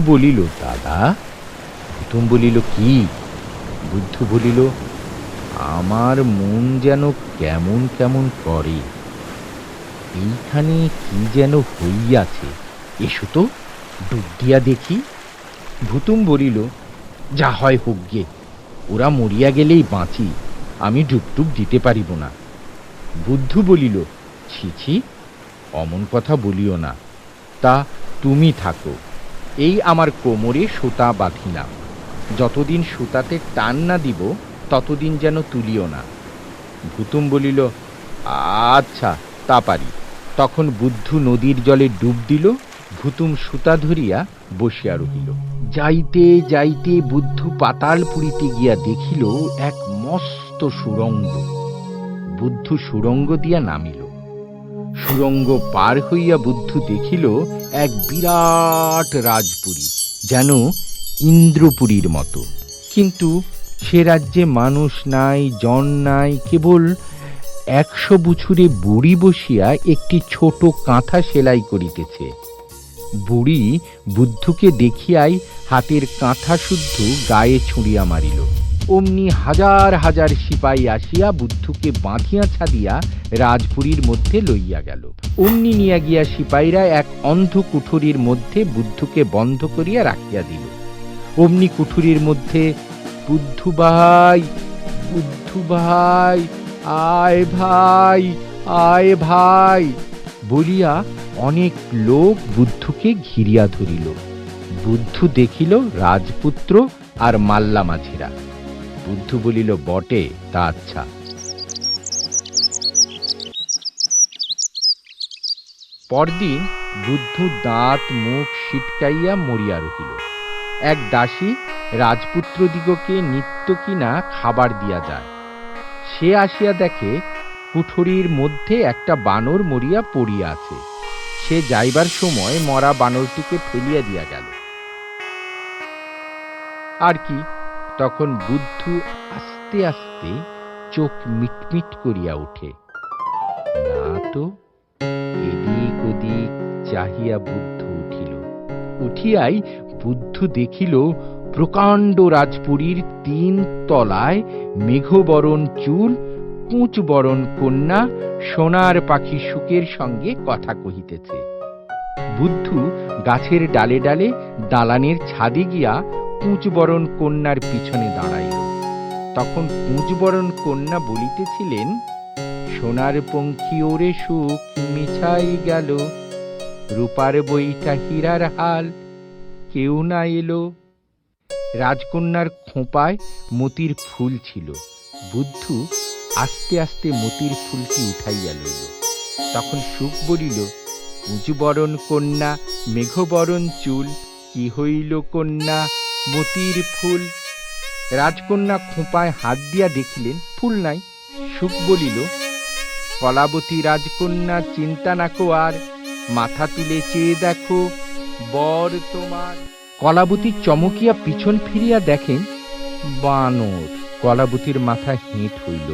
বলিল, দাদা ভূতম বলিল, কি? বুদ্ধ বলিল, আমার মন যেন কেমন কেমন করে, এইখানে কি যেন হইয়াছে, এসো তো, ডুব দিয়া দেখি। ভুতুম বলিল, যা হয় হোক গে, ওরা মরিয়া গেলেই বাঁচি, আমি ডুবটুব দিতে পারিব না। বুদ্ধ বলিল, ছি ছি, অমন কথা বলিও না, তা তুমি থাকো। এই আমার কোমরে সুতা বাঁধিলাম যতদিন সুতাতে টান না দিব, ততদিন যেন তুলিও না। ভুতুম বলিল আচ্ছা তা পারি। তখন বুদ্ধ নদীর জলে ডুব দিল, ভুতুম সুতা ধরিয়া বসিয়া রহিল। যাইতে যাইতে বুদ্ধ পাতাল পুরীতে গিয়া দেখিল, এক মস্ত সুরঙ্গ। বুদ্ধ সুরঙ্গ দিয়া নামিল। সুরঙ্গ পার হইয়া বুদ্ধ দেখিল এক বিরাট রাজপুরী, যেন ইন্দ্রপুরীর মতো। কিন্তু সে রাজ্যে মানুষ নাই, জন নাই, কেবল একশো বুছুরে বুড়ি বসিয়া একটি ছোট কাঁথা সেলাই করিতেছে। বুড়ি বুদ্ধকে দেখিয়াই হাতের কাঁথা শুদ্ধ গায়ে ছুঁড়িয়া মারিল। অমনি হাজার হাজার সিপাই আসিয়া বুদ্ধকে বাঁধিয়া ছাদিয়া রাজপুরীর মধ্যে লইয়া গেল। অমনি নিয়া গিয়া সিপাইরা এক অন্ধ কুঠুরির মধ্যে বুদ্ধকে বন্ধ করিয়া রাখিয়া দিল। অমনি কুঠুরির মধ্যে, বুদ্ধ ভাই বুদ্ধ ভাই, আয় ভাই আয় ভাই বলিয়া অনেক লোক বুদ্ধকে ঘিরিয়া ধরিল। বুদ্ধ দেখিল রাজপুত্র আর মাল্লা মাঝিরা বুদ্ধ বলিল, বটে, তা আচ্ছা। পরদিন বুদ্ধ দাঁত, মুখ সিটকাইয়া মরিয়া রহিল। এক দাসী রাজপুত্রদিগকে নিত্য কিনা খাবার দিয়া যায়। সে আসিয়া দেখে, কুঠরির মধ্যে একটা বানর মরিয়া পড়িয়া আছে। সে যাইবার সময় মরা বানরটিকে ফেলিয়া দিয়া গেল। আর কি তখন বুদ্ধ আস্তে আস্তে চোখ মিটমিট করিয়া ওঠে। না তো, এদিক ওদিক চাহিয়া বুদ্ধ উঠিল। উঠিয়াই বুদ্ধ দেখিল প্রকাণ্ড রাজপুরীর তিন তলায় মেঘবরণ চুল কুঁচ বরণ কন্যা, সোনার পাখি সুখের সঙ্গে কথা কহিতেছে। বুদ্ধ গাছের ডালে ডালে দালানের ছাদে গিয়া কুঁচবরণ কন্যার পিছনে দাঁড়াইল। তখন কুঁচবরণ কন্যা বলিতেছিলেন, সোনার পঙ্খী ওরে সুখ মিছাই গেল, রূপার বইটা হীরার হাল, কেউ না এলো। রাজকন্যার খোঁপায় মতির ফুল ছিল, বুদ্ধ আস্তে আস্তে মতির ফুলটি উঠাইয়া লইল। তখন সুখ বলিল উঁচুবরণ কন্যা, মেঘবরণ চুল, কি হইল কন্যা? মতির ফুল। রাজকন্যা খোঁপায় হাত দিয়া দেখিলেন, ফুল নাই, সুখ বলিল, কলাবতী রাজকন্যা, চিন্তা নাকো আর, মাথা তুলে চেয়ে দেখো, বর তোমার। কলাবতী চমকিয়া পিছন ফিরিয়া দেখেন, বানর কলাবতীর মাথা হেঁট হইল।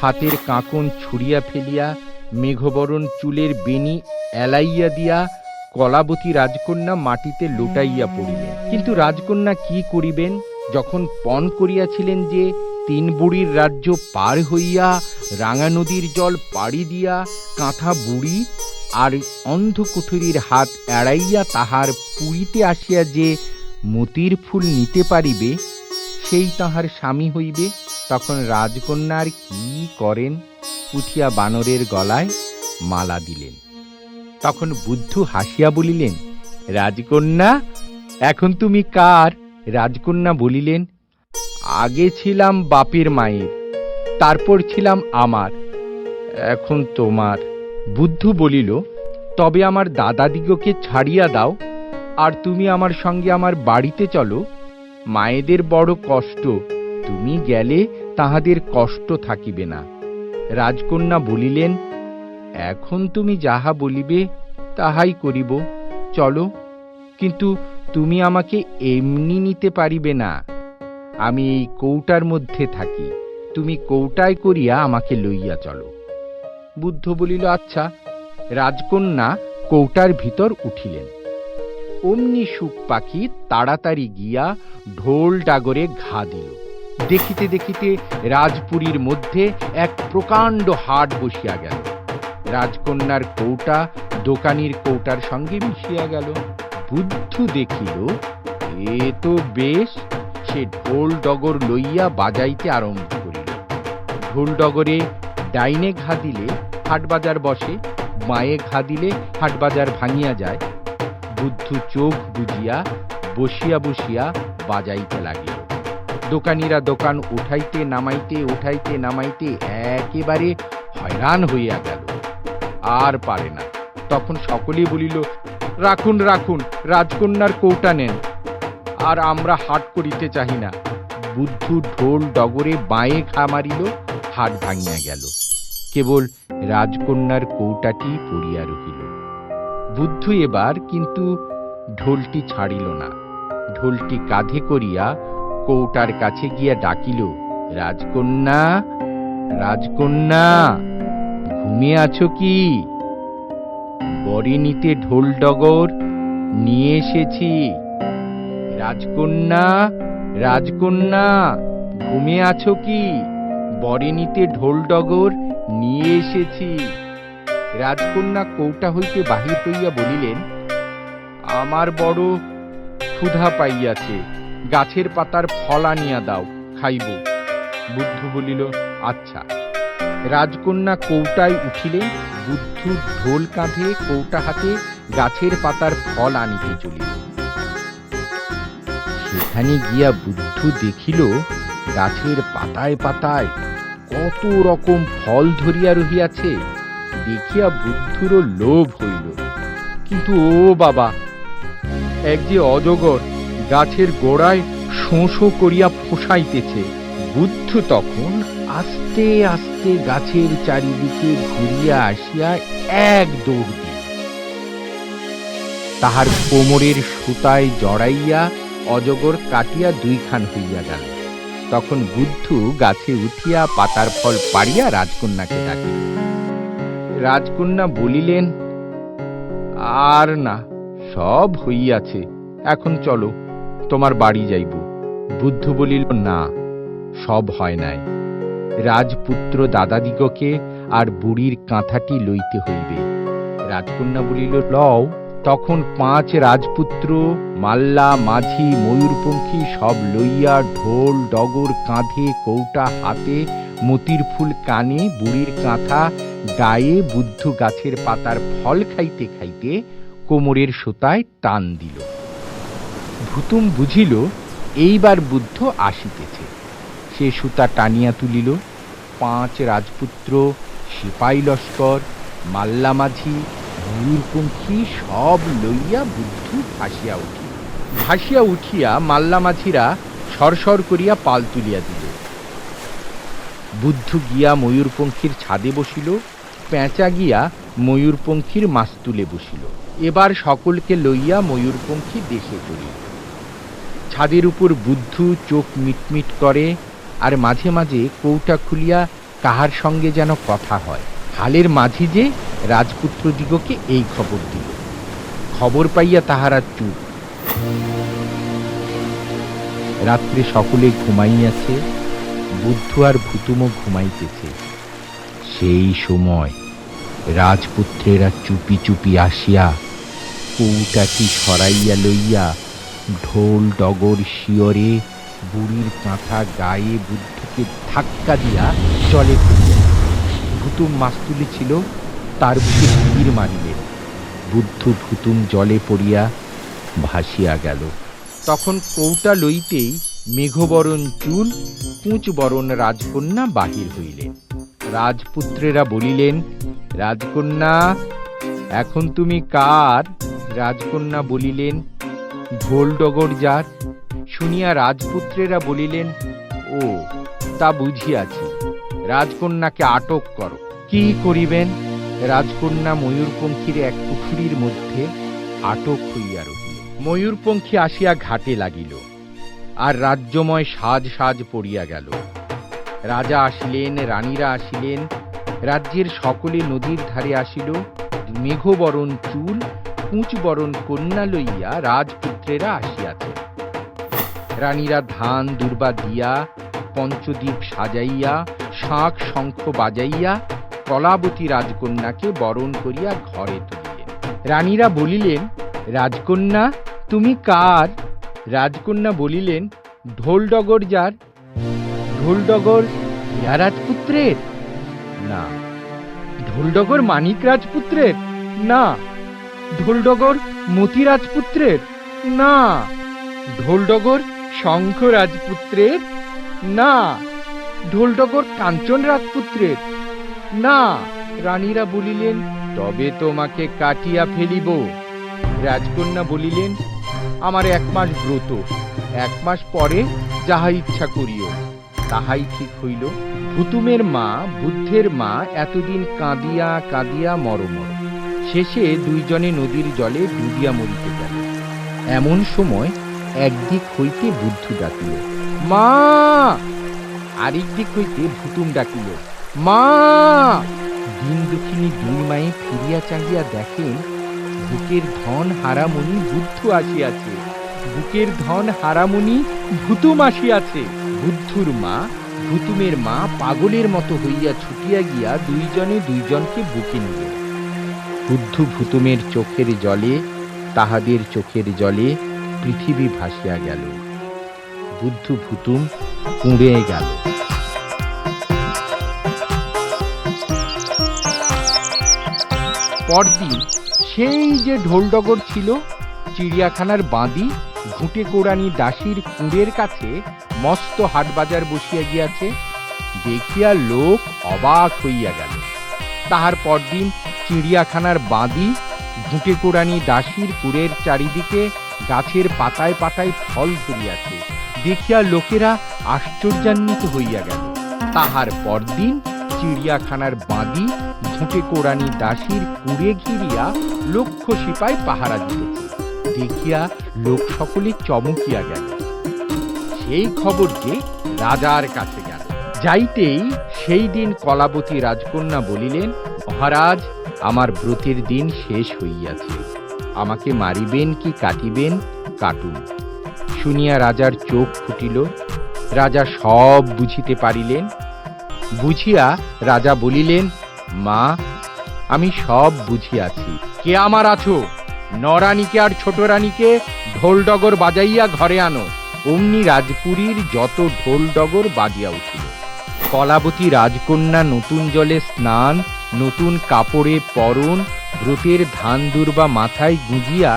হাতের কাঁকন ছুড়িয়া ফেলিয়া, মেঘবরণ চুলের বেনি এলাইয়া দিয়া কলাবতী রাজকন্যা মাটিতে লোটাইয়া পড়িলেন। কিন্তু রাজকন্যা কি করিবেন? যখন পণ করিয়াছিলেন যে, তিন বুড়ির রাজ্য পার হইয়া রাঙা নদীর জল পাড়ি দিয়া কাঁথা বুড়ি আর অন্ধকুঠুরির হাত এড়াইয়া তাহার পুরীতে আসিয়া যে মতির ফুল নিতে পারিবে, সেই তাহার স্বামী হইবে। তখন রাজকন্যার কি করেন? উঠিয়া বানরের গলায় মালা দিলেন। তখন বুদ্ধ হাসিয়া বলিলেন, রাজকন্যা, এখন তুমি কার? রাজকন্যা বলিলেন, আগে ছিলাম বাপের মায়ের, তারপর ছিলাম আমার, এখন তোমার। বুদ্ধ বলিল, তবে আমার দাদাদিগকে ছাড়িয়া দাও, আর তুমি আমার সঙ্গে আমার বাড়িতে চলো। মায়েদের বড় কষ্ট, তুমি গেলে তাহাদের কষ্ট থাকিবে না। রাজকন্যা বলিলেন এখন তুমি যাহা বলিবে তাহাই করিব। চলো, কিন্তু তুমি আমাকে এমনি নিতে পারিবে না। আমি এই কৌটার মধ্যে থাকি, তুমি কৌটায় করিয়া আমাকে লইয়া চলো। বুদ্ধ বলিল আচ্ছা। রাজকন্যা কৌটার ভিতর উঠিলেন। অমনি সুখ পাখি তাড়াতাড়ি গিয়া ঢোল ডাগরে ঘা দিল। দেখিতে দেখিতে রাজপুরীর মধ্যে এক প্রকাণ্ড হাট বসিয়া গেল। রাজকন্যার কৌটা দোকানির কৌটার সঙ্গে মিশিয়া গেল। বুদ্ধু দেখিল, এ তো বেশ, সে ঢোল ডগর লইয়া বাজাইতে আরম্ভ করিল। ঢোল ডগরে ডাইনে ঘা দিলে হাটবাজার বসে, মায়ে ঘা দিলে হাটবাজার ভাঙিয়া যায়। বুদ্ধু চোখ বুঝিয়া বসিয়া বসিয়া বাজাইতে লাগিল। দোকানিরা দোকান উঠাইতে নামাইতে উঠাইতে নামাইতে একেবারে হয়রান হইয়া গেল। আর পারে না। তখন সকলেই বলিল, রাখুন রাখুন, রাজকন্যার কৌটা নেন। আর আমরা হাট করিতে চাহি না। বুদ্ধু ঢোল ডগরে বাঁয়ে খা মারিল, হাট ভাঙিয়া গেল। কেবল রাজকন্যার কৌটাটি পড়িয়া রহিল। বুদ্ধু এবার কিন্তু ঢোলটি ছাড়িল না। ঢোলটি কাঁধে করিয়া কৌটার কাছে গিয়া ডাকিল, রাজকন্যা রাজকন্যা! ঘুমিয়ে আছো কি? বরে নিতে ঢোল ডগর নিয়ে এসেছি। রাজকন্যা রাজকন্যা, ঘুমিয়ে আছো কি? বরে নিতে ঢোল ডগর নিয়ে এসেছি। রাজকন্যা কৌটা হইতে বাহির হইয়া বলিলেন, আমার বড় ক্ষুধা পাইয়াছে, গাছের পাতার ফল আনিয়া দাও, খাইব। বুদ্ধ বলিল আচ্ছা। রাজকন্যা কৌটায় উঠিলেন বুদ্ধ ঢোল কাঁধে কৌটা হাতে গাছের পাতার ফল আনিতে চলিল। সেখানে গিয়া বুদ্ধ দেখিল, গাছের পাতায় পাতায় কত রকম ফল ধরিয়া রহিয়াছে। দেখিয়া বুদ্ধুরও লোভ হইল। কিন্তু ও বাবা, এক যে অজগর গাছের গোড়ায় শোঁ করিয়া ফোসাইতেছে। বুদ্ধ তখন আস্তে আস্তে গাছের চারিদিকে ঘুরিয়া আসিয়া এক দৌড় দিল। তাহার কোমরের সুতায় জড়াইয়া অজগর কাটিয়া দুইখান হইয়া গেল। তখন বুদ্ধ গাছে উঠিয়া পাতার ফল পাড়িয়া রাজকন্যাকে ডাকিল। রাজকন্যা বলিলেন, আর না, সব হইয়াছে, এখন চলো, তোমার বাড়ি যাইব। বুদ্ধ বলিল, না সব হয় নাই। রাজপুত্র দাদাদিগকে আর বুড়ির কাঁথাটি লইতে হইবে। রাজকন্যা বলিল, লও। তখন পাঁচ রাজপুত্র, মাল্লা, মাঝি, ময়ূরপঙ্খী সব লইয়া ঢোল, ডগর কাঁধে, কৌটা হাতে, মতির ফুল কানে, বুড়ির কাঁথা গায়ে বুদ্ধ গাছের পাতার ফল খাইতে খাইতে কোমরের সুতায় টান দিল। ভুতুম বুঝিল, এইবার বুদ্ধ আসিতেছে। সে সুতা টানিয়া তুলিল, পাঁচ রাজপুত্র, সিপাই লস্কর মাল্লামাঝি ময়ূরপঙ্খী সব লইয়া বুদ্ধ ভাসিয়া উঠিল। ভাসিয়া উঠিয়া মাল্লামাঝিরা সরসর করিয়া পাল তুলিয়া দিল। বুদ্ধ গিয়া ময়ূরপঙ্খীর ছাদে বসিল, পেঁচা গিয়া ময়ূরপঙ্খীর মাস্তুলে বসিল। এবার সকলকে লইয়া ময়ূরপঙ্খী দেশে চলিল। ছাদের উপর বুদ্ধ চোখ মিটমিট করে আর মাঝে মাঝে কৌটা খুলিয়া কাহার সঙ্গে যেন কথা হয়। হালের মাঝি যে রাজপুত্রদিগকে এই খবর দিল। খবর পাইয়া তাহারা চুপ। রাত্রে সকলে ঘুমাইয়াছে, বুদ্ধ আর ভুতুমও ঘুমাইতেছে। সেই সময় রাজপুত্রেরা চুপি চুপি আসিয়া কৌটাটি সরাইয়া লইয়া ঢোল, ডগর, শিয়রে বুড়ির কাঁথা গায়ে বুদ্ধকে ধাক্কা দিয়া জলে ফেলিয়া ভুতুম মাস্তুলি ছিল, তার বুকে তীর মারিলেন বুদ্ধ ভুতুম জলে পড়িয়া ভাসিয়া গেল। তখন কৌটা লইতেই মেঘবরণ চুল, কুঁচবরণ রাজকন্যা বাহির হইলেন রাজপুত্রেরা বলিলেন, রাজকন্যা, এখন তুমি কার? রাজকন্যা বলিলেন ঢোল ডগর যার। শুনিয়া রাজপুত্রেরা বলিলেন, ও, তা বুঝিয়াছি। রাজকন্যাকে আটক করো। কি করিবেন? রাজকন্যা ময়ূরপঙ্খীর এক পুকুরির মধ্যে আটক হইয়া রহিল। ময়ূরপঙ্খী আসিয়া ঘাটে লাগিল, আর রাজ্যময় সাজ সাজ পড়িয়া গেল। রাজা আসিলেন, রানীরা আসিলেন, রাজ্যের সকলে নদীর ধারে আসিল। মেঘবরণ চুল পুঁচ বরণ কন্যা লইয়া রাজপুত্রেরা আসিয়াছে রানীরা ধান, দুর্বা দিয়া, পঞ্চদীপ সাজাইয়া, শাঁখ, শঙ্খ বাজাইয়া, কলাবতী রাজকন্যাকে বরণ করিয়া ঘরে তুলিলেন। রানীরা বলিলেন, রাজকন্যা, তুমি কার? রাজকন্যা বলিলেন, ঢোলডগর যার। ঢোলডগর ইয়া রাজপুত্রের? না। ঢোলডগর মানিক রাজপুত্রের? না। ঢোলডগর মতি রাজপুত্রের? না। ঢোলডগর শঙ্খ রাজপুত্রের না ঢোলডগর কাঞ্চন রাজপুত্রের। না, রানীরা বলিলেন, তবে তোমাকে কাটিয়া ফেলিব। রাজকন্যা বলিলেন, আমার এক মাস ব্রত, এক মাস পরে যাহা ইচ্ছা করিও। তাহাই ঠিক হইল। ভুতুমের মা, বুদ্ধের মা, এতদিন কাঁদিয়া কাঁদিয়া মরমর। শেষে দুইজনে নদীর জলে ডুবিয়া মরিতে গেল। এমন সময় একদিক হইতে বুদ্ধ ডাকিল, মা! আরেক দিক হইতে ভুতুম ডাকিল, মা! দিন দুঃখিনী দুই মায়ে ফিরিয়া চাহিয়া দেখেন, বুকের ধন হারামণি বুদ্ধ আসিয়াছে। বুকের ধন হারামণি ভুতুম আসিয়াছে। বুদ্ধুর মা, ভুতুমের মা পাগলের মতো হইয়া ছুটিয়া গিয়া দুইজনে দুইজনকে বুকে নিলেন বুদ্ধ ভুতুমের চোখের জলে, তাহাদের চোখের জলে পৃথিবী ভাসিয়া গেল। বুদ্ধ ভুতুম কুঁড়ে গেল। পরদিন সেই যে ঢোলডগর ছিল, চিড়িয়াখানার বাঁধি ঘুঁটে কোড়ানি দাসীর কুঁড়ের কাছে মস্ত হাটবাজার বসিয়া গিয়াছে, দেখিয়া লোক অবাক হইয়া গেল। তাহার পরদিন চিড়িয়াখানার বাঁদি ঘুঁটে কোড়ানি দাসীর কুড়ের চারিদিকে গাছের পাতায় পাতায় ফল ধরিয়াছে দেখিয়া লোকেরা আশ্চর্যান্বিত হইয়া গেল। তাহার পরদিন চিড়িয়াখানার বাঁধি ঘুঁটে কোড়ানি দাসীর কুড়ে ঘিরিয়া লক্ষ সিপাই পাহারা দিতেছে। দেখিয়া লোক সকলে চমকিয়া গেল। সেই খবর যে রাজার কাছে গেল। যাইতেই সেই দিন কলাবতী রাজকন্যা বলিলেন, মহারাজ, আমার ব্রতের দিন শেষ হইয়াছে। আমাকে মারিবেন কি কাটিবেন? কাটুন। শুনিয়া রাজার চোখ ফুটিল। রাজা সব বুঝিতে পারিলেন। বুঝিয়া রাজা বলিলেন, মা, আমি সব বুঝিয়াছি। কে আমার আছো? নরানীকে আর ছোট রানীকে ঢোল ডগর বাজাইয়া ঘরে আনো। অমনি রাজপুরীর যত ঢোল ডগর বাজিয়া উঠিল। কলাবতী রাজকন্যা নতুন জলে স্নান, নতুন কাপড়ে পরন ব্রতের ধান দুর্বা মাথায় গুঁজিয়া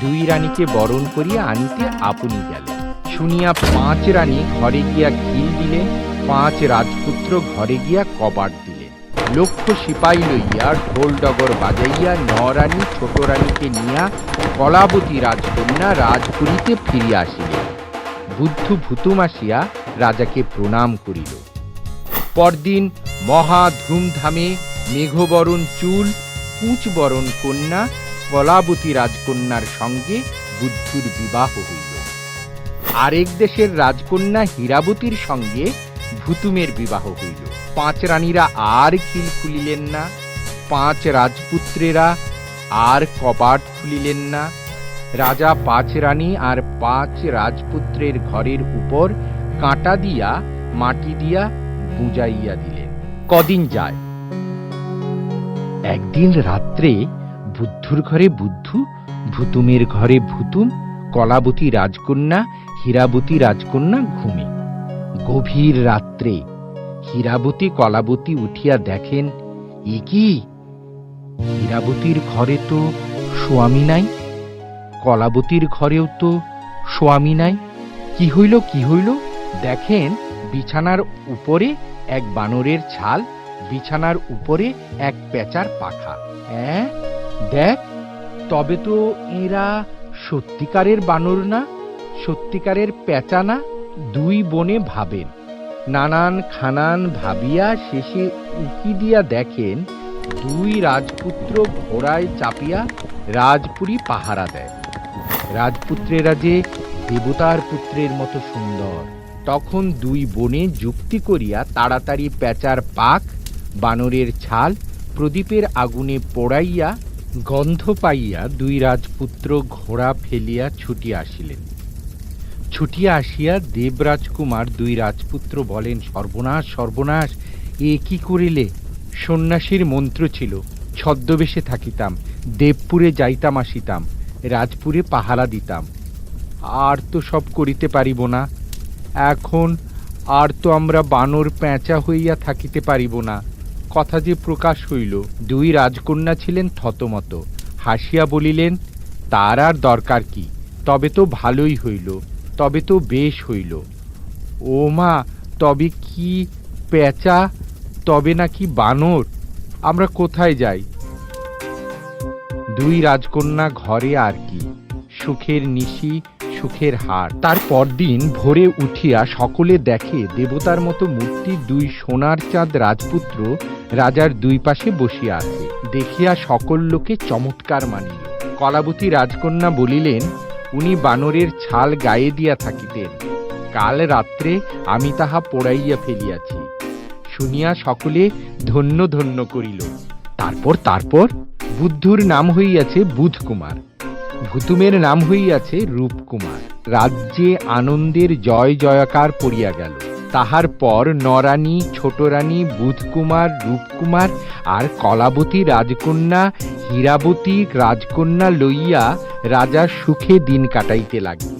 দুই রানীকে বরণ করিয়া আনিতে আপনি গেলেন। শুনিয়া পাঁচ রানী ঘরে গিয়া খিল দিলেন, পাঁচ রাজপুত্র ঘরে গিয়া কবাট দিলেন। লক্ষ সিপাই লইয়া ঢোল ডগর বাজাইয়া নরানী ছোট রানীকে নিয়া কলাবতী রাজকন্যা রাজপুরীতে ফিরিয়া আসিলেন। বুদ্ধ ভূতুম আসিয়া রাজাকে প্রণাম করিল। পরদিন মহা ধুমধামে মেঘবরণ চুল কুচবরণ কন্যা কলাবতী রাজকন্যার সঙ্গে বুদ্ধুর বিবাহ হইল। আরেক দেশের রাজকন্যা হীরাবতীর সঙ্গে ভুতুমের বিবাহ হইল। পাঁচ রানীরা আর খিল খুলিলেন না, পাঁচ রাজপুত্রেরা আর কপাট খুলিলেন না। রাজা পাঁচ রানী আর পাঁচ রাজপুত্রের ঘরের উপর কাঁটা দিয়া, মাটি দিয়া বুঝাইয়া দিলেন। কদিন যায়? একদিন রাত্রে বুদ্ধুর ঘরে বুদ্ধু, ভুতুমের ঘরে ভুতুম, কলাবতী রাজকন্যা, হীরাবতী রাজকন্যা ঘুমে। গভীর রাত্রে হীরাবতী কলাবতী উঠিয়া দেখেন, এ কি? হীরাবতীর ঘরে তো স্বামী নাই, কলাবতীর ঘরেও তো স্বামী নাই। কি হইল কি হইল? দেখেন, বিছানার উপরে এক বানরের ছাল বিছানার উপরে এক পেঁচার পাখা। হ্যাঁ দেখ, তবে তো এরা সত্যিকারের বানর না, সত্যিকারের পেঁচা না, দুই বনে ভাবেন। নানান খানান ভাবিয়া শেষে উকি দিয়া দেখেন, দুই রাজপুত্র ঘোড়ায় চাপিয়া রাজপুরী পাহারা দেয় রাজপুত্রেরা যে দেবতার পুত্রের মতো সুন্দর। তখন দুই বনে যুক্তি করিয়া তাড়াতাড়ি পেঁচার পাক বানরের ছাল প্রদীপের আগুনে পোড়াইয়া গন্ধ পাইয়া দুই রাজপুত্র ঘোড়া ফেলিয়া ছুটিয়া আসিলেন। ছুটিয়া আসিয়া দেবরাজকুমার দুই রাজপুত্র বলেন, সর্বনাশ সর্বনাশ, এ কি করিলে? সন্ন্যাসীর মন্ত্র ছিল, ছদ্মবেশে থাকিতাম, দেবপুরে যাইতাম আসিতাম, রাজপুরে পাহারা দিতাম। আর তো সব করিতে পারিব না। এখন আর তো আমরা বানর পেঁচা হইয়া থাকিতে পারিব না। কথা যে প্রকাশ হইল, দুই রাজকন্যা ছিলেন থতমত। হাসিয়া বলিলেন, তার আর দরকার কি? তবে তো ভালোই হইল, তবে তো বেশ হইল। ও মা, তবে কি পেঁচা? তবে নাকি বানর? আমরা কোথায় যাই? দুই রাজকন্যা ঘরে আর কি, সুখের নিশি, সুখের হার। তার পরদিন ভোরে উঠিয়া সকলে দেখে দেবতার মতো মূর্তি দুই সোনার চাঁদ রাজপুত্র রাজার দুই পাশে বসিয়া আছে। দেখিয়া সকল লোকে চমৎকার মানিল। কলাবতী রাজকন্যা বলিলেন, উনি বানরের ছাল গায়ে দিয়া থাকিতেন। কাল রাত্রে আমি তাহা পোড়াইয়া ফেলিয়াছি। শুনিয়া সকলে ধন্য ধন্য করিল। তারপর তারপর? বুদ্ধুর নাম হইয়াছে বুধকুমার। ভুতুমের নাম হইয়াছে রূপকুমার। রাজ্যে আনন্দের জয় জয়াকার পড়িয়া গেল। তাহার পর নরানী ছোট রানী বুধকুমার, রূপকুমার আর কলাবতী, রাজকন্যা, হীরাবতী, রাজকন্যা লইয়া রাজা সুখে দিন কাটাইতে লাগিল।